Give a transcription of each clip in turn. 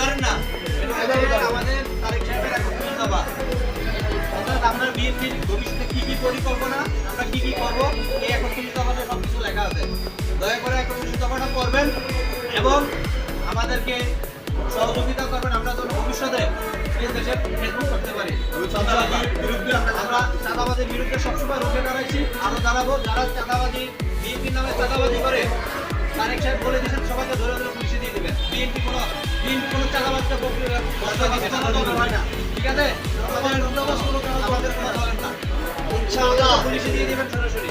ধরেন না আমাদের তারেক সাহেবের এখন অর্থাৎ আপনার বিএনপির ভবিষ্যতে কি কি পরিকল্পনা আমাদেরকে সহযোগিতা করবেন আমরা যেন ভবিষ্যতে এই দেশে ফেসবুক করতে পারি আমরা চাঁদাবাজির বিরুদ্ধে সবসময় রুখে দাঁড়াইছি দাঁড়াবো যারা চাঁদাবাজি বিএনপির নামে চাঁদাবাজি করে তারেক সাহেব বলে দিয়েছেন সবাইকে ধরে ধরে পুলিশে দিয়ে দিবেন বিএনপি কোনো বিএনপি হয় ঠিক আছে আমাদের বন্দোবস্ত কোনো আমাদের কোনো ধরেন না পুলিশে দিয়ে দিবেন সরাসরি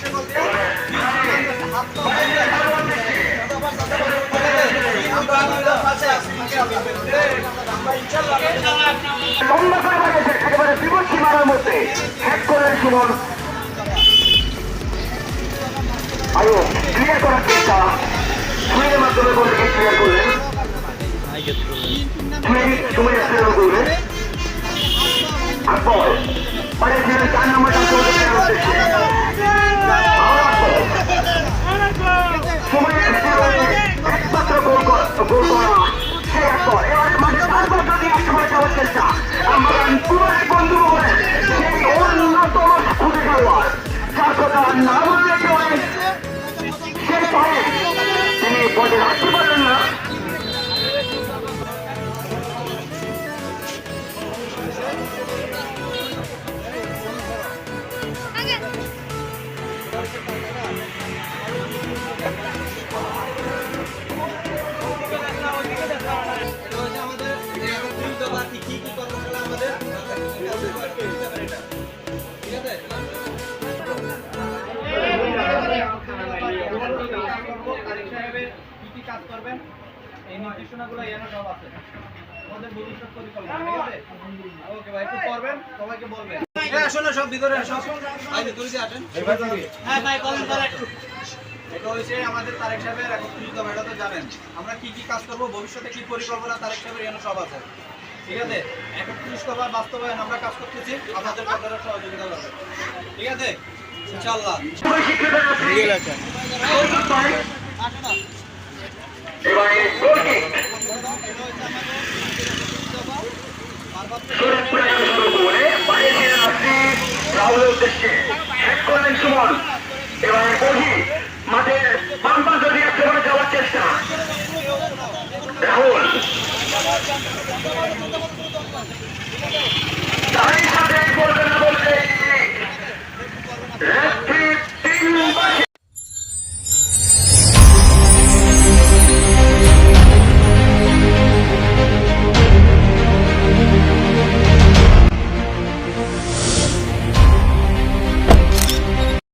মধ্যে হ্যাক করার সুমন। আয়ো, ক্লিয়ার করার চেষ্টা। সুইয়ের মাধ্যমে বলকে ক্লিয়ার করলেন। সুমির ক্লিয়ার করলেন আকবর একমাত্র গোল করা সে আকবর একসময় যাওয়ার চেষ্টা আমরা পুরো বন্ধু বলেন সেই অন্যতম খুঁজে খেলোয়াড় যার কথা না বললে চলে সেই পায়ে তিনি বলে রাখতে পারলেন না এটা কি কাজ করবেন? এই নির্দেশনাগুলো এখানে সব আছে। আমাদের ভবিষ্যৎ পরিকল্পনা ঠিক আছে? ওকে ভাই একটু করবেন সবাইকে বলবেন। হ্যাঁ আসলে সব ভিতরে সব ভাই ভিতরে দিয়ে আসেন। হ্যাঁ ভাই বলেন বলেন। একটু এটা আমাদের তারেক সাহেবের একত্রিশ দফা এটা তো জানেন। আমরা কি কি কাজ করব ভবিষ্যতে কি পরিকল্পনা তারেক সাহেবের এখানে সব আছে। ঠিক আছে? একত্রিশ দফার বাস্তবায়ন আমরা কাজ করতেছি। আপনাদের আপনারা সহযোগিতা করবেন। ঠিক আছে? এবারে গোলটি দফা পার্বত্য সুরেশপুরে শুরু করে রাহুলের করলেন সুমন। এবারে বহি মাঠের বাম